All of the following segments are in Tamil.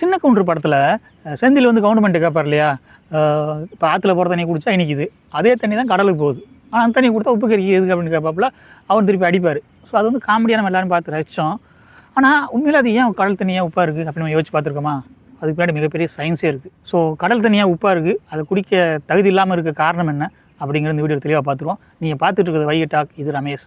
சின்ன கவுண்டர் படத்தில் செந்தில் வந்து கவர்மெண்ட் கேட்பார் இல்லையா? இப்போ ஆற்றுல போகிற தண்ணி குடித்தா இனிக்குது. அதே தண்ணி தான் கடலுக்கு போகுது. ஆனால் அந்த தண்ணி கொடுத்தா உப்பு கறிக்கு எதுக்கு அப்படின்னு கேட்பாப்புல அவர் திருப்பி அடிப்பார். ஸோ அது வந்து காமெடியாக நம்ம பார்த்து ரசித்தோம் ஆனால் உண்மையில் அது ஏன் கடல் தண்ணியாக உப்பாக இருக்குது அப்படின்னு நம்ம யோசிச்சு பார்த்துருக்கோமா? அதுக்கு பின்னாடி மிகப்பெரிய சயின்ஸே இருக்குது ஸோ கடல் தண்ணியாக உப்பாக இருக்குது அதை குடிக்க தகுதி இல்லாமல் இருக்க காரணம் என்ன? அப்படிங்கிற இந்த வீடியோ தெளிவாக பார்த்துருவோம். நீங்கள் பார்த்துட்டு இருக்கிறது வைகை டாக் இது ரமேஷ்.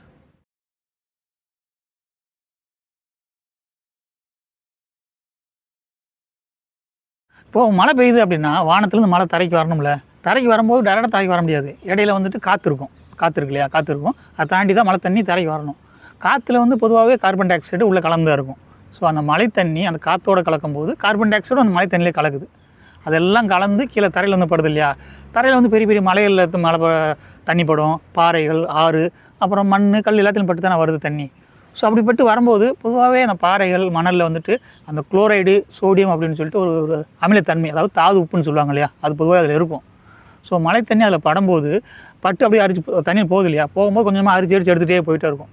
இப்போது மழை பெய்யுது அப்படின்னா வானத்துலேருந்து மழை தரைக்கு வரணும்ல. தரைக்கு வரும்போது டேரெக்டாக தரைக்கு வர முடியாது. இடையில வந்துட்டு காற்று இருக்கும். காற்று இருக்கு இல்லையா? காற்று இருக்கும். அதை தாண்டி தான் மழை தண்ணி தரைக்கு வரணும். காற்றுல வந்து பொதுவாகவே கார்பன் டை ஆக்சைடு உள்ளே கலந்து தான் இருக்கும். ஸோ அந்த மழை தண்ணி அந்த காற்றோட கலக்கும்போது கார்பன் டை ஆக்சைடும் அந்த மழை தண்ணியிலே கலக்குது. அதெல்லாம் கலந்து கீழே தரையில் வந்து படுது இல்லையா? தரையில் வந்து பெரிய பெரிய மலைகளில் மழை ப- தண்ணி படும். பாறைகள் ஆறு அப்புறம் மண் கல் எல்லாத்திலும் பட்டு தானே வருது தண்ணி. ஸோ அப்படிப்பட்டு வரும்போது பொதுவாகவே அந்த பாறைகள் மணலில் வந்துட்டு அந்த குளோரைடு சோடியம் அப்படின்னு சொல்லிட்டு ஒரு ஒரு அமிலத்தன்மை அதாவது தாது உப்புன்னு சொல்லுவாங்க இல்லையா? அது பொதுவாக அதில் இருக்கும். ஸோ மழை தண்ணி அதில் படும்போது பட்டு அப்படியே அரிச்சு தண்ணி போகுது இல்லையா? போகும்போது கொஞ்சமாக அரிச்சு அரிச்சு எடுத்துகிட்டே போயிட்டே இருக்கும்.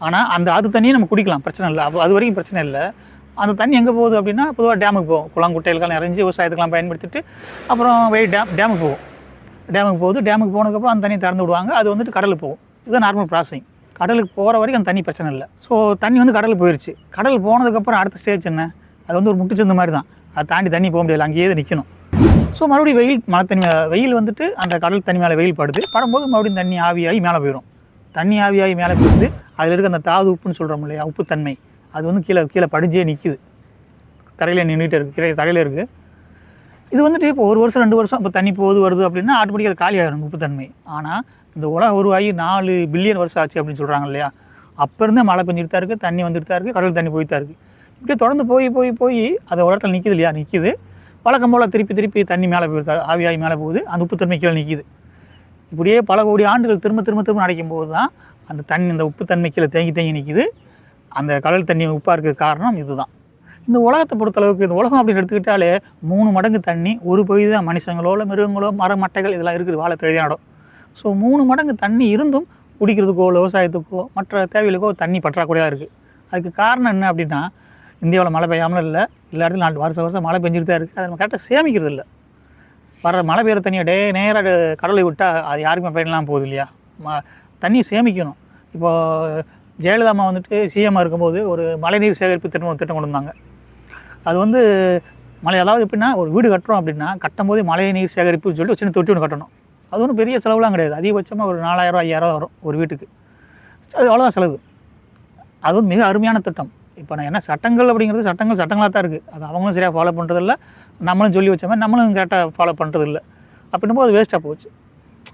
ஆனால் அந்த அது தண்ணியை நம்ம குடிக்கலாம் பிரச்சனை இல்லை. அப்போ அது வரைக்கும் பிரச்சனை இல்லை. அந்த தண்ணி எங்கே போகுது அப்படின்னா பொதுவாக டேமுக்கு போகும். குளம் குட்டைகளுக்கெல்லாம் நிறைஞ்சு விவசாயத்துக்கெல்லாம் பயன்படுத்திட்டு அப்புறம் வெயிட் டேம் டேமுக்கு போகும். டேமுக்கு போகுது. டேமுக்கு போனதுக்கப்புறம் அந்த தண்ணியை திறந்து விடுவாங்க. அது வந்துட்டு கடலுக்கு போகும். இதுதான் நார்மல் ப்ராசஸிங் கடலுக்கு போகிற வரைக்கும் அந்த தண்ணி பிரச்சனை இல்லை. ஸோ தண்ணி வந்து கடலுக்கு போயிடுச்சு கடல் போனதுக்கப்புறம் அடுத்த ஸ்டேஜ் என்ன? அது வந்து ஒரு முட்டுச்சந்து மாதிரி தான். அதை தாண்டி தண்ணி போக முடியாது அங்கேயே நிற்கணும் ஸோ மறுபடியும் வெயில் மழை தண்ணி வெயில் வந்துட்டு அந்த கடல் தண்ணி மேலே வெயில் படுது. படும்போது மறுபடியும் தண்ணி ஆவியாகி மேலே போயிடும் தண்ணி ஆவியாகி மேலே போயிடுது அதில் இருக்க அந்த தாது உப்புன்னு சொல்கிறோம் இல்லையா உப்புத்தன்மை அது வந்து கீழே கீழே படிஞ்சே நிற்கிது தரையில் நின்றுட்டு இருக்குது கீழே தரையில் இருக்குது இது வந்துட்டு இப்போ ஒரு வருஷம் ரெண்டு வருஷம் இப்போ தண்ணி போகுது வருது அப்படின்னா ஆட்டோமேட்டிக்காக அது காலி ஆகிடும் உப்புத்தன்மை. ஆனால் இந்த உலகம் உருவாகி நாலு பில்லியன் வருஷம் ஆச்சு அப்படின்னு சொல்கிறாங்க இல்லையா? அப்போ இருந்தே மழை பெஞ்சிட்டு தான் இருக்குது தண்ணி வந்துட்டு தான் இருக்குது கடல் தண்ணி போயிட்டு தான் இருக்குது இப்படியே தொடர்ந்து போய் போய் போய் அது ஒரு இடத்துல நிற்கிது இல்லையா? நிற்கிது வழக்கம் போல் திருப்பி திருப்பி தண்ணி மேலே போயிருக்கா ஆவியாகி மேலே போகுது அந்த உப்புத்தன்மை கீழே நிற்கிது இப்படியே பல கோடி ஆண்டுகள் திரும்ப திரும்ப திரும்ப நடக்கும் போது தான் அந்த தண்ணி இந்த உப்புத்தன்மை கீழே தேங்கி தேங்கி நிற்கிது அந்த கடல் தண்ணி உப்பாக இருக்கிற காரணம் இதுதான். இந்த உலகத்தை பொறுத்தளவுக்கு இந்த உலகம் அப்படின்னு எடுத்துக்கிட்டாலே மூணு மடங்கு தண்ணி ஒரு பகுதி தான் மனுஷங்களோ இல்லை மிருகங்களோ மர மட்டைகள் இதெல்லாம் இருக்குது வாழை தேவையான இடம் ஸோ மூணு மடங்கு தண்ணி இருந்தும் குடிக்கிறதுக்கோ இல்லை விவசாயத்துக்கோ மற்ற தேவைகளுக்கோ தண்ணி பற்றாக்குறையாக இருக்குது அதுக்கு காரணம் என்ன அப்படின்னா இந்தியாவில் மழை பெய்யாமல் இல்லை. எல்லா இடத்துலையும் நாலு வருஷம் வருஷம் மழை பெஞ்சிட்டு தான் இருக்குது அதை நம்ம கரெக்டாக சேமிக்கிறது இல்லை. வர மழை பெய்கிற தண்ணியை டே நேராக கடலை விட்டால் அது யாருக்குமே பயனெலாம் போகுது இல்லையா? ம தண்ணியை சேமிக்கணும். இப்போது ஜெயலலிதா அம்மா வந்துட்டு சிஎம்மாக இருக்கும்போது ஒரு மழைநீர் சேகரிப்பு திட்டம் ஒரு திட்டம் கொண்டு வந்தாங்க. அது வந்து மழை அதாவது எப்படின்னா ஒரு வீடு கட்டுறோம் அப்படின்னா கட்டும்போது மழை நீர் சேகரிப்புன்னு சொல்லிட்டு ஒரு சின்ன தொட்டி ஒன்று கட்டணும். அது ஒன்றும் பெரிய செலவுலாம் கிடையாது. அதிகபட்சமாக ஒரு நாலாயிரம் ஐயாயிரம் வரும் ஒரு வீட்டுக்கு. அது அவ்வளோதான் செலவு. அது வந்து மிக அருமையான திட்டம். இப்போ நான் என்ன சட்டங்கள் அப்படிங்கிறது சட்டங்கள் சட்டங்களாக தான் இருக்குது. அது அவங்களும் சரியாக ஃபாலோ பண்ணுறதில்ல நம்மளும் சொல்லி வச்ச மாதிரி நம்மளும் கரெக்டாக ஃபாலோ பண்ணுறதில்ல அப்படின்னும் போது வேஸ்ட்டாக போச்சு.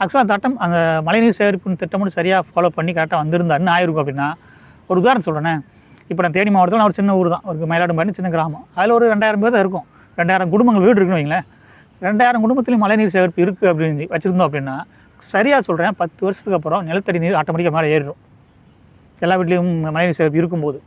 ஆக்சுவலாக தட்டம் அந்த மழைநீர் சேகரிப்பு திட்டம்னு சரியாக ஃபாலோ பண்ணி கரெக்டாக வந்திருந்தாருன்னு ஆயிருக்கும் அப்படின்னா ஒரு உதாரணம் சொல்கிறேன் இப்போ நான் தேனி மாவட்டத்தில் ஒரு சின்ன ஊர் தான். ஒரு மயிலாடும்பாடி சின்ன கிராமம். அதில் ஒரு ரெண்டாயிரம் பேர் தான் இருக்கும். ரெண்டாயிரம் குடும்பங்கள் வீடு இருக்குன்னு வைங்களேன். ரெண்டாயிரம் குடும்பத்துலையும் மழைநீர் சேகரிப்பு இருக்குது அப்படின்னு வச்சுருந்தோம் அப்படின்னா சரியாக சொல்கிறேன் பத்து வருஷத்துக்கு அப்புறம் நிலத்தடி நீர் ஆட்டோமேட்டிக்காக மேலே ஏறிடும். எல்லா வீட்லேயும் மழைநீர் சேகரிப்பு இருக்கும்போது.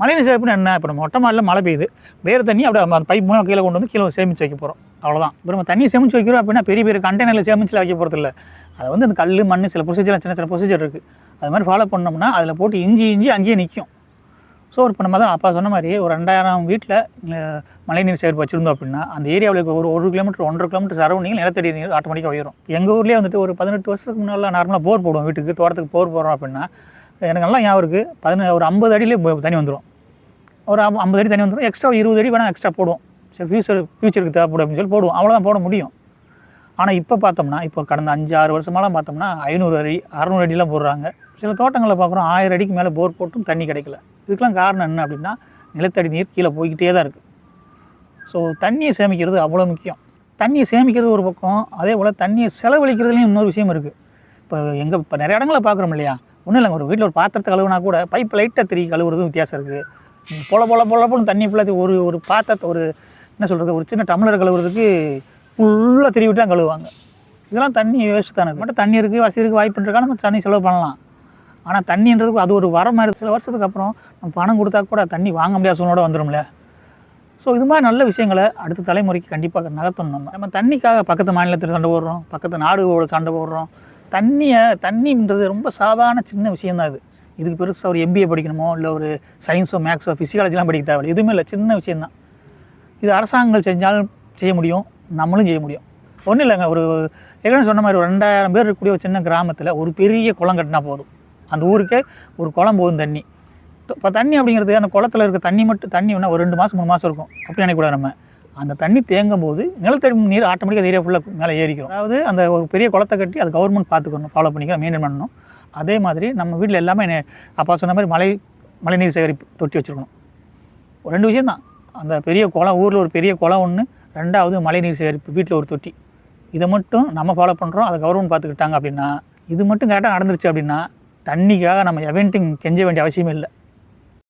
மழைநீர் சேகரிப்புன்னு என்ன? இப்போ நம்ம மொட்டை மாடியில் மழை பெய்யுது. வேறு தண்ணி அப்படியே அந்த பைப் மூலம் கீழே கொண்டு வந்து கீழே சேமித்து வைக்க போகிறோம் அவ்வளோதான் இப்போ நம்ம தண்ணி சேமித்து வைக்கிறோம் அப்படின்னா பெரிய பெரிய கண்டெய்னரில் சேமிச்சு வைக்க போகிறது இல்லை அது வந்து அந்த கல் மண் சில ப்ரொசீஜர் சின்ன சின்ன ப்ரொசீஜர் இருக்குது அது மாதிரி ஃபாலோ பண்ணோம்னா அதில் போட்டு இஞ்சி இஞ்சி அங்கேயே நிற்கும் ஸோ இப்போ நம்ம தான் அப்பா சொன்ன மாதிரி ஒரு ரெண்டாயிரம் வீட்டில் மழைநீர் சேர்ப்பு வச்சுருந்தோம் அப்படின்னா அந்த ஏரியாவில் ஒரு ஒரு கிலோமீட்டர் ஒன்றரை கிலோமீட்டர் சரௌண்டிங் நிலத்தடி நீர் ஆட்டோமேட்டிக்காக உயரும். எங்கள் ஊர்லேயே வந்துட்டு ஒரு பதினெட்டு வருஷத்துக்கு முன்னால் நார்மலாக போர் போடுவோம் வீட்டுக்கு தோட்டத்துக்கு போர் போடுறோம் அப்படின்னா எனக்கு நல்லா ஞாபகம் இருக்குது பதின ஒரு ஐம்பது அடியிலே போ- தண்ணி வந்துடும் ஒரு ஐம்ப- ஐம்பது அடி தண்ணி வந்துடும் எக்ஸ்ட்ரா இருபது அடி வேணால் எக்ஸ்ட்ரா போடுவோம். சரி ஃபியூச்சர் ஃபியூச்சருக்கு தேவைப்படும் அப்படின்னு சொல்லி போடுவோம். அவ்வளோதான் போட முடியும். ஆனால் இப்போ பார்த்தோம்னா இப்போ கடந்த அஞ்சு ஆறு வருஷமாலாம் பார்த்தோம்னா ஐநூறு அடி அறநூறு அடிலாம் போடுறாங்க. சில தோட்டங்களில் பார்க்குறோம் ஆயிரம் அடிக்கு மேலே போர் போட்டும் தண்ணி கிடைக்கல. இதுக்கெலாம் காரணம் என்ன அப்படின்னா நிலத்தடி நீர் கீழே போய்கிட்டே தான் இருக்குது ஸோ தண்ணியை சேமிக்கிறது அவ்வளோ முக்கியம். தண்ணியை சேமிக்கிறது ஒரு பக்கம் அதே போல் தண்ணியை செலவழிக்கிறதுலையும் இன்னொரு விஷயம் இருக்குது இப்போ எங்கே இப்போ நிறைய இடங்களில் பார்க்குறோம் இல்லையா? ஒன்றும் இல்லைங்க ஒரு வீட்டில் ஒரு பாத்திரத்தை கழுவுனா கூட பைப் லைட்டாக திரி கழுவுறதும் வித்தியாசம் இருக்குது பொல பொல பொல போல தண்ணி ஃபுல்லாக ஒரு ஒரு பாத்திரத்தை ஒரு என்ன சொல்கிறது ஒரு சின்ன டம்ளர் கழுவுறதுக்கு ஃபுல்லாக திரிவிட்டு தான் கழுவுவாங்க. இதெல்லாம் தண்ணி வேஸ்ட் தானே. மட்டும் தண்ணி இருக்குது வசதி இருக்குது வாய்ப்பு இருக்கா நம்ம தண்ணி செலவு பண்ணலாம். ஆனால் தண்ணின்றதுக்கு அது ஒரு வர மாதிரி சில வருஷத்துக்கு அப்புறம் நம்ம பணம் கொடுத்தா கூட தண்ணி வாங்க முடியாத சூழ்நிலை வந்துடும்ல ஸோ இது மாதிரி நல்ல விஷயங்களை அடுத்த தலைமுறைக்கு கண்டிப்பாக நகர்த்தணும் நம்ம. நம்ம தண்ணிக்காக பக்கத்து மாநிலத்தில் சண்டை போடுறோம் பக்கத்து நாடுகளோட சண்டை போடுறோம். தண்ணியை தண்ணின்றது ரொம்ப சாதாரண சின்ன விஷயந்தான் இது. இதுக்கு பெருசாக ஒரு எம்பிஏ படிக்கணுமோ இல்லை ஒரு சயின்ஸோ மேக்ஸோ ஃபிசியாலஜிலாம் படிக்க தேவையில்லை. எதுவுமே இல்லை சின்ன விஷயந்தான் இது அரசாங்கங்கள் செஞ்சாலும் செய்ய முடியும் நம்மளும் செய்ய முடியும். ஒன்றும் இல்லைங்க ஒரு ஏற்கனவே சொன்ன மாதிரி ஒரு ரெண்டாயிரம் பேர் இருக்கக்கூடிய ஒரு சின்ன கிராமத்தில் ஒரு பெரிய குளம் கட்டினா போதும். அந்த ஊருக்கே ஒரு குளம் போதும் தண்ணி. இப்போ தண்ணி அப்படிங்கிறது அந்த குளத்துல இருக்க தண்ணி மட்டும் தண்ணி வேணால் ஒரு ரெண்டு மாதம் மூணு மாதம் இருக்கும். அப்படி நினைக்கக்கூடாது நம்ம. அந்த தண்ணி தேங்கும் போது நிலத்தடி நீர் ஆட்டோமேட்டிக்காக ஏரியா ஃபுல்லாக மேலே ஏறிக்கும். அதாவது அந்த ஒரு பெரிய குளத்தை கட்டி அது கவர்மெண்ட் பார்த்துக்கணும் ஃபாலோ பண்ணிக்க மெயின்டைன் பண்ணணும். அதே மாதிரி நம்ம வீட்டில் எல்லாமே என்ன- அப்பா சொன்ன மாதிரி மழை மழைநீர் சேகரிப்பு தொட்டி வச்சுருக்கணும். ஒரு ரெண்டு விஷயம் தான். அந்த பெரிய குளம் ஊரில் ஒரு பெரிய குளம் ஒன்று ரெண்டாவது மழைநீர் சேகரிப்பு வீட்டில் ஒரு தொட்டி. இதை மட்டும் நம்ம ஃபாலோ பண்ணுறோம் அதை கவர்மெண்ட் பார்த்துக்கிட்டாங்க அப்படின்னா இது மட்டும் கரெக்டாக நடந்துருச்சு அப்படின்னா தண்ணிக்காக நம்ம எவென்ட்டிங் கெஞ்ச வேண்டிய அவசியமே இல்லை.